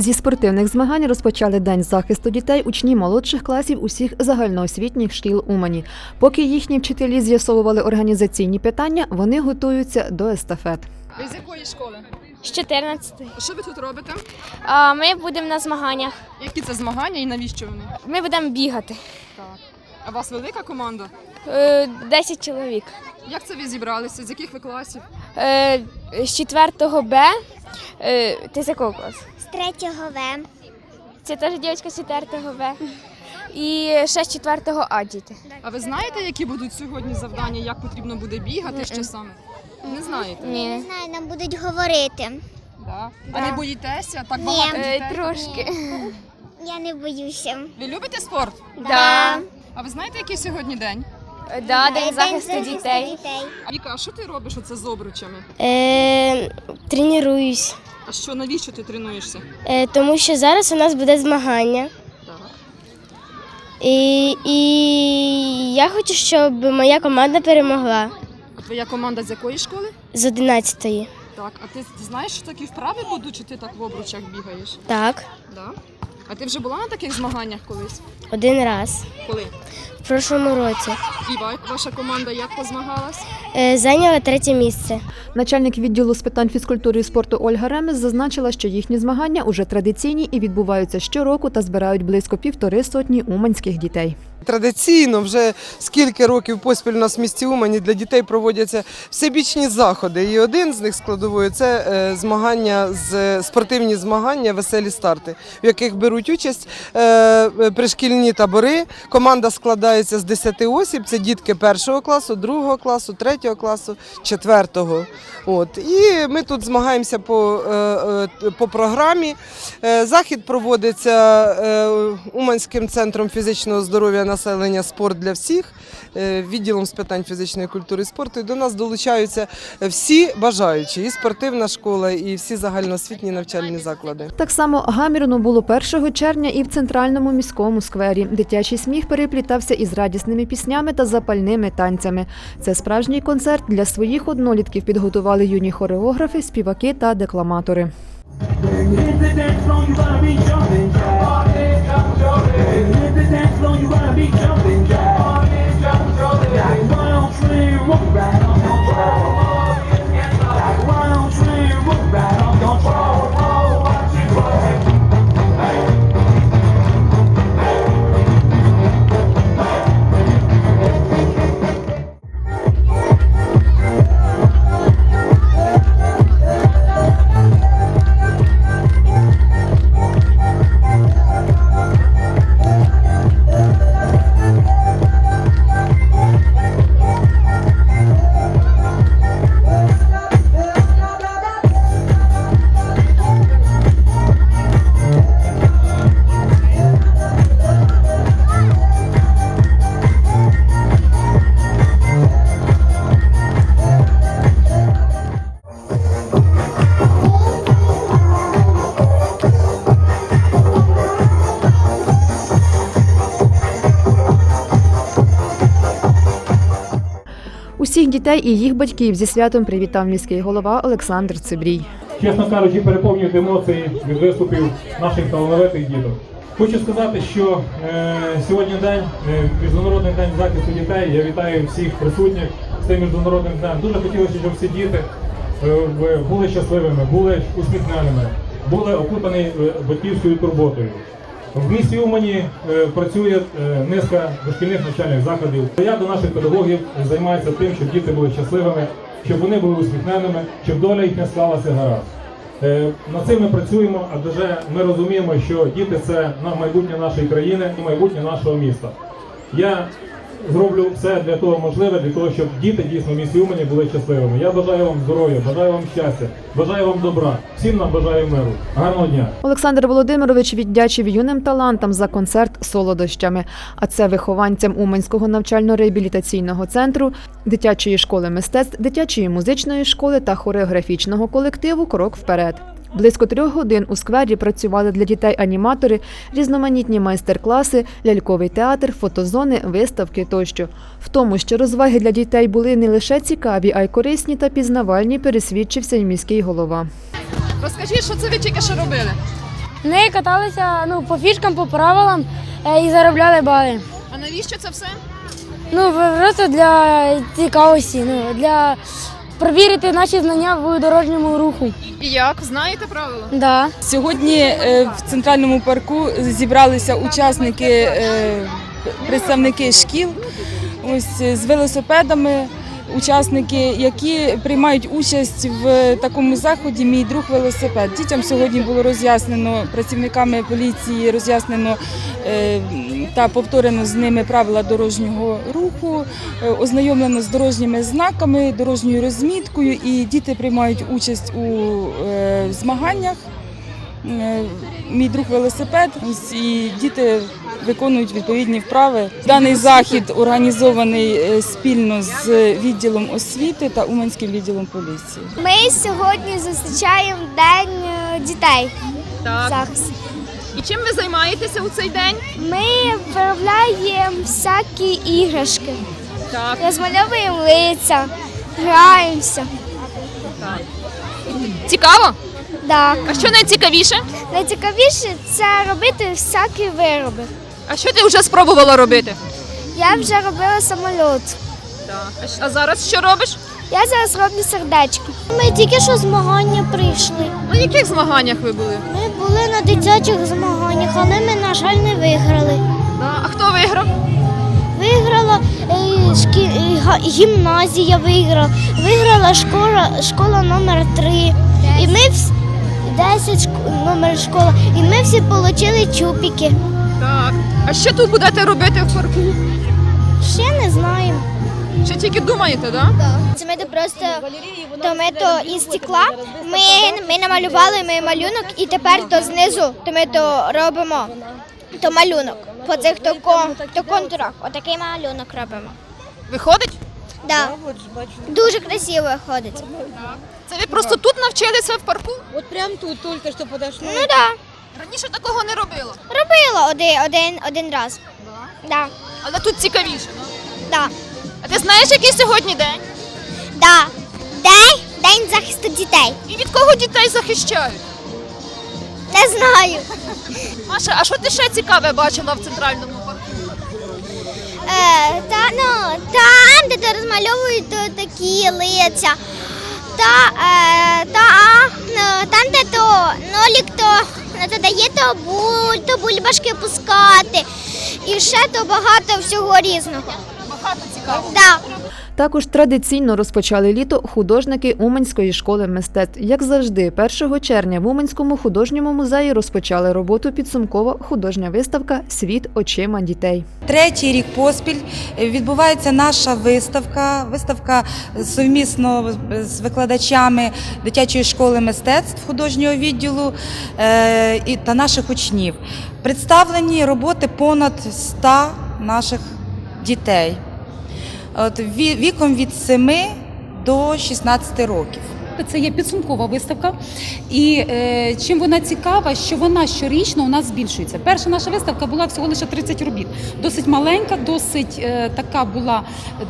Зі спортивних змагань розпочали День захисту дітей учні молодших класів усіх загальноосвітніх шкіл Умані. Поки їхні вчителі з'ясовували організаційні питання, вони готуються до естафет. Ви з якої школи? З 14. Що ви тут робите? А ми будемо на змаганнях. Які це змагання і навіщо вони? Ми будемо бігати. Так. А у вас велика команда? Е, 10 чоловік. Як це ви зібралися? З яких ви класів? Е, З 4 Б. Е, Ти з якого класу? З третього В. Це теж дівчинка з 4 Б. І ще з 4 А діти. А ви знаєте, які будуть сьогодні завдання, як потрібно буде бігати, що саме? Не знаєте? Не Ні. знаю, нам будуть говорити. Да. А не боїтеся? Так Ні. багато Е, дітей. Трошки. Я не боюся. Ви любите спорт? Да. А ви знаєте, який сьогодні день? Да, Е, День захисту дітей. Віка, а що ти робиш оце з обручами? Е, тренуюсь, А що навіщо ти тренуєшся? е, тому що зараз у нас буде змагання. Так. І, і я хочу, щоб моя команда перемогла А твоя команда з якої школи? з 11-ї. Так. А ти знаєш, що такі вправи будуть, чи ти так в обручах бігаєш? Так, Да. А ти вже була на таких змаганнях колись? один раз. Коли? В прошлому році. І ва- ваша команда як позмагалась? Е, зайняла третє місце. Начальник відділу з питань фізкультури і спорту Ольга Ремес зазначила, що їхні змагання уже традиційні і відбуваються щороку та збирають близько півтори сотні уманських дітей. Традиційно вже скільки років поспіль у нас в місті Умані для дітей проводяться всебічні заходи. І один з них складовою це е, змагання з спортивні змагання, веселі старти, в яких беруть участь е, е, пришкільні табори. Команда складається з 10 осіб. Це дітки першого класу, другого класу, третього класу, четвертого. От і ми тут змагаємося по, по програмі. Захід проводиться Уманським центром фізичного здоров'я населення Спорт для всіх, е, відділом з питань фізичної культури і спорту. І до нас долучаються всі бажаючі, і спортивна школа, і всі загальноосвітні навчальні заклади. Так само гамірно було 1 червня і в центральному міському сквері. Дитячий сміх переплітався із радісними піснями та запальними танцями. Це справжній концерт для своїх однолітків підготували юні хореографи, співаки та декламатори. The Усіх дітей і їх батьків зі святом привітав міський голова Олександр Цибрій. чесно кажучи, переповнюють емоції від виступів наших талановитих діток. Хочу сказати, що е, сьогодні день, е, міжнародний день захисту дітей. Я вітаю всіх присутніх з цим міжнародним днем. Дуже хотілося, щоб всі діти е, були щасливими, були усміхненими, були окупані е, батьківською турботою. В місті Умані е, працює е, низка дошкільних навчальних заходів. Я до наших педагогів займаюся тим, щоб діти були щасливими, щоб вони були усміхненими, щоб доля їх не склалася гаразд. Е, Над цим ми працюємо, адже ми розуміємо, що діти це майбутнє нашої країни і майбутнє нашого міста. Я зроблю все для того можливе, для того, щоб діти дійсно в місті Умані були щасливими. Я бажаю вам здоров'я, бажаю вам щастя, бажаю вам добра. Всім нам бажаю миру. Гарного дня! Олександр Володимирович віддячив юним талантам за концерт солодощами. А це вихованцям Уманського навчально-реабілітаційного центру, дитячої школи мистецтв, дитячої музичної школи та хореографічного колективу Крок вперед. Близько трьох годин у сквері працювали для дітей аніматори, різноманітні майстер-класи, ляльковий театр, фотозони, виставки тощо. В тому, що розваги для дітей були не лише цікаві, а й корисні та пізнавальні, пересвідчився й міський голова. Розкажіть, що це ви тільки що робили? Неї каталися ну, по фішкам, по правилам е, і заробляли бали. А навіщо це все? Ну, просто для цікавості, ну, для перевірити наші знання в дорожньому руху. І як? Знаєте правила? Да. Сьогодні е, в центральному парку зібралися учасники, е, представники шкіл ось е, з велосипедами. Учасники, які приймають участь в такому заході Мій друг велосипед. Дітям сьогодні було роз'яснено працівниками поліції, роз'яснено е, та повторено з ними правила дорожнього руху, е, ознайомлено з дорожніми знаками, дорожньою розміткою, і діти приймають участь у е, змаганнях. Мій друг велосипед, і діти виконують відповідні вправи. Даний захід організований е, спільно з відділом освіти та Уманським відділом поліції. Ми сьогодні зустрічаємо День е, дітей. Так. Захист. І чим ви займаєтеся у цей день? Ми виробляємо всякі іграшки, Так. розмальовуємо лиця, граємося. Цікаво? Да. А що найцікавіше? Найцікавіше це робити всякі вироби. А що ти вже спробувала робити? Я вже робила самоліт. Так. А, щ- а зараз що робиш? Я зараз роблю сердечки. Ми тільки що змагання прийшли. На яких змаганнях ви були? Ми були на дитячих змаганнях, але ми, на жаль, не виграли. Да. А хто виграв? Виграла е, шкі... е, га- гімназія виграла, виграла школа, школа номер 3. І ми вс... 10 шк- номер школа. І ми всі отримали чупіки. Так. А що тут будете робити в парку? Ще не знаємо. Ще тільки думаєте, так? Да? Це ми просто то ми то із стекла. Ми, ми намалювали ми малюнок і тепер то знизу то ми то робимо то малюнок. По цих то, кон- то контурах. Отакий малюнок робимо. Виходить? Да. Дуже красиво виходить. Це ви просто тут навчилися в парку? Вот прям тут только что подошли. Ну так. Да. Раніше такого не робила. Робила один, один, один раз. Да. Але тут цікавіше. Да? Да. А ти знаєш, який сьогодні день? Да. День, день захисту дітей. І від кого дітей захищають? Не знаю. Маша, а що ти ще цікаве бачила в центральному парку? Е, та, ну, там, де то розмальовують то такі лиця. Та, е, та, а, ну, там, де то нолік, то, ну, то дає то, буль, то бульбашки пускати. І ще то багато всього різного. Багато цікавого. Да. Також традиційно розпочали літо художники Уманської школи мистецтв. Як завжди, 1 червня в Уманському художньому музеї розпочали роботу підсумкова художня виставка Світ очима дітей. Третій рік поспіль відбувається наша виставка. Виставка совмісно з викладачами дитячої школи мистецтв художнього відділу е, та наших учнів. Представлені роботи понад 100 наших дітей. От, ві- віком від 7 до 16 років. Це є підсумкова виставка, і е, чим вона цікава, що вона щорічно у нас збільшується. Перша наша виставка була всього лише 30 робіт. Досить маленька, досить е, така була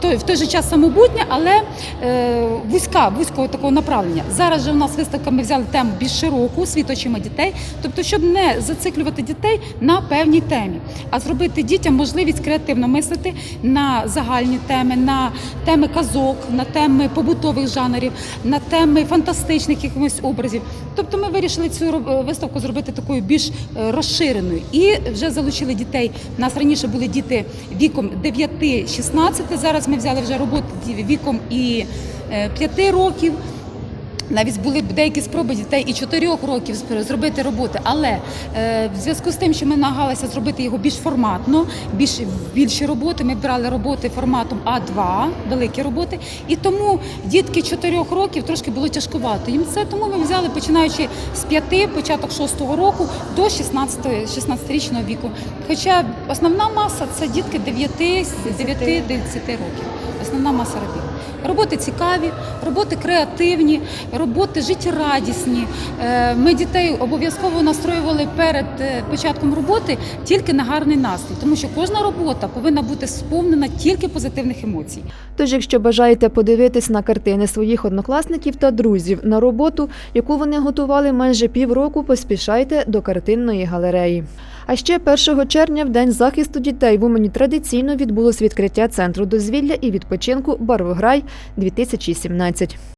той, в той же час самобутня, але е, вузька, вузького такого направлення. Зараз же у нас виставка ми взяли тему більш широку, світ очима дітей, тобто, щоб не зациклювати дітей на певній темі, а зробити дітям можливість креативно мислити на загальні теми, на теми казок, на теми побутових жанрів, на теми фантастичних якихось образів. Тобто ми вирішили цю е, виставку зробити такою більш е, розширеною. І вже залучили дітей. У нас раніше були діти віком 9-16, зараз ми взяли вже роботи віком і 5 років. Навіть були деякі спроби дітей і 4 років зробити роботи, але е, в зв'язку з тим, що ми намагалися зробити його більш форматно, більш більші роботи. Ми брали роботи форматом А2, великі роботи, і тому дітки 4 років трошки було тяжкувато їм це. Тому ми взяли починаючи з 5, початок 6 року до 16, 16-річного віку. Хоча основна маса це дітки 9, 9-10 років. Основна маса робіт. Роботи цікаві, роботи креативні, роботи життєрадісні. Е, Ми дітей обов'язково настроювали перед е, початком роботи тільки на гарний настрій, тому що кожна робота повинна бути сповнена тільки позитивних емоцій. Тож, якщо бажаєте подивитись на картини своїх однокласників та друзів на роботу, яку вони готували майже півроку, поспішайте до картинної галереї. А ще 1 червня, в День захисту дітей, в Умані традиційно відбулось відкриття центру дозвілля і відпочинку Барвограй 2017